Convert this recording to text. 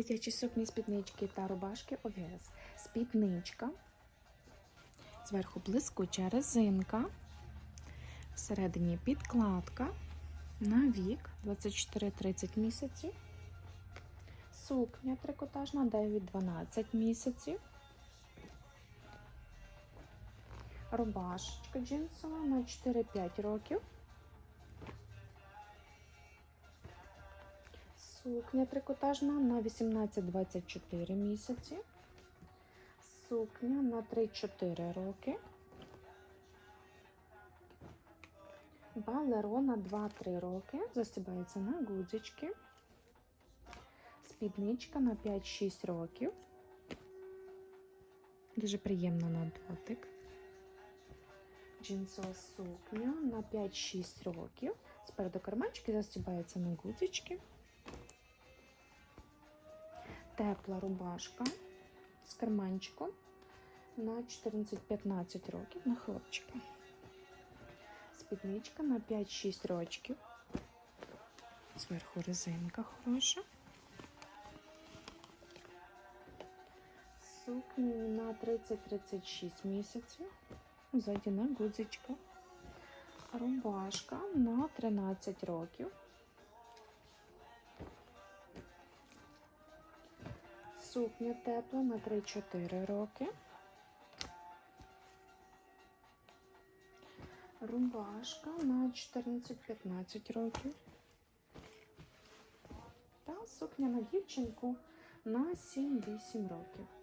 Дитячі сукні, спіднички та рубашки ОВС. Спідничка. Зверху блискуча резинка. Всередині підкладка. На вік 24-30 місяців. Сукня трикотажна 9-12 місяців. Рубашечка джинсова на 4-5 років. Сукня трикотажна на 18-24 місяці. Сукня на 3-4 роки. Балеро на 2-3 роки. Застібається на гудзички. Спідничка на 5-6 років. Дуже приємна на дотик. Джинсова сукня на 5-6 років. Спереду карманчики застібається на гудзички. Тепла рубашка з карманчиком на 14-15 років на хлопчика. Спідничка на 5-6 рочків. Зверху резинка хороша. Сукні на 30-36 місяців. Ззаді на гудзичках. Рубашка на 13 років. Сукня тепла на 3-4 роки. Рубашка на 14-15 років. Та сукня на дівчинку на 7-8 років.